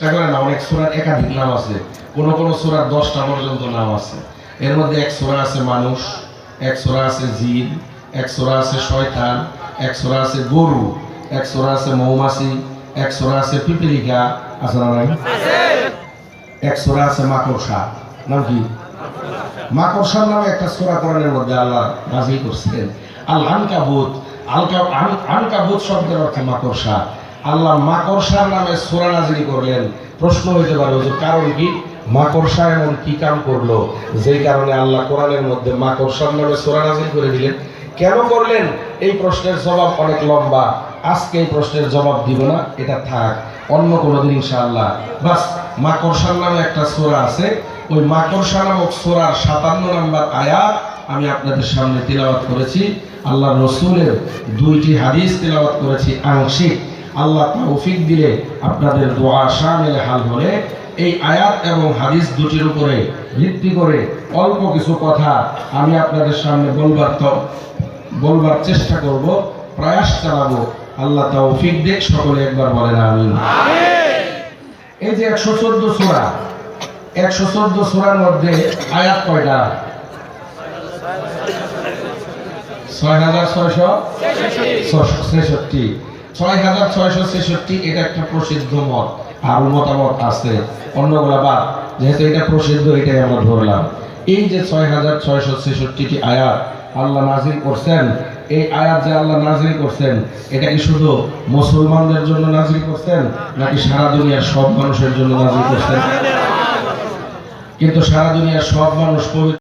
চেষ্টা না অনেক সুরার একাধিক নাম আছে। কোন কোন সুরার দশটা পর্যন্ত নাম আছে। এর মধ্যে এক সুরা আছে মানুষ, এক সুরা আছে জিন, এক সুরা আছে শয়তান, এক সুরা আছে গরু, এক সুরা আছে মৌমাছি, এক সুরা আছে পিপিলিকা আছে না এক সুরা আছে মাকড়সা। নাম কি? মাকড়সার নামে একটা সুরা কোরআনের মধ্যে আল্লাহ নাজিল করছেন। আল আনকাবুত আলকা আন- আনকাবুত শব্দের অর্থ মাকড়সা। আল্লাহ মাকড়সার নামে সুরা নাজিল করলেন। প্রশ্ন হইতে পারে, হুজুর, কারণ কি? মাকড়সা এমন কি কাম করল? যেই কারণে আল্লাহ কোরআনের মধ্যে মাকড়সার নামে সুরা নাজিল করে দিলেন। কেন করলেন? এই প্রশ্নের জবাব অনেক লম্বা। আজকে এই প্রশ্নের জবাব দিব না, এটা থাক। অন্য কোনো দিন ইনশাআল্লাহ। বাস, মাকড়সার নামে একটা সোরা আছে। ওই মাকড়সা নামক সোরার সাতান্ন নম্বর আয়াত আমি আপনাদের সামনে তিলাওয়াত করেছি। আল্লাহ রসুলের দুইটি হাদিস তিলাওয়াত করেছি আংশিক। আল্লাহ তৌফিক দিলে আপনাদের দোয়া শামিল হাল হলে এই আয়াত এবং হাদিস দুটির উপরে ভিত্তি করে অল্প কিছু কথা আমি আপনাদের সামনে বলবার তো বলবার চেষ্টা করব প্রয়াস চালাবো। আল্লাহ তৌফিক দেখ সকলে একবার বলেন আমিন। এই যে একশো চোদ্দ সোরা একশো চোদ্দ সোরার মধ্যে আয়াত কয়টা? ছয় হাজার ছয়শো ছেষট্টি। ছয় হাজার ছয়শো ছেষট্টি, এটা একটা প্রসিদ্ধ মত আর মতামত আছে। অন্যগুলা বাদ। যেহেতু এটা প্রসিদ্ধ, এটাই আমরা ধরলাম। এই যে ছয় হাজার ছয়শো ছেষট্টিটি আয়াত আল্লাহ নাজিল করছেন, এই আয়াত যে আল্লাহ নাজিল করছেন, এটা কি শুধু মুসলমানদের জন্য নাজিল করছেন, নাকি সারা দুনিয়ার সব মানুষের জন্য নাজিল করছেন? কিন্তু সারা দুনিয়ার সব মানুষ পবিত্র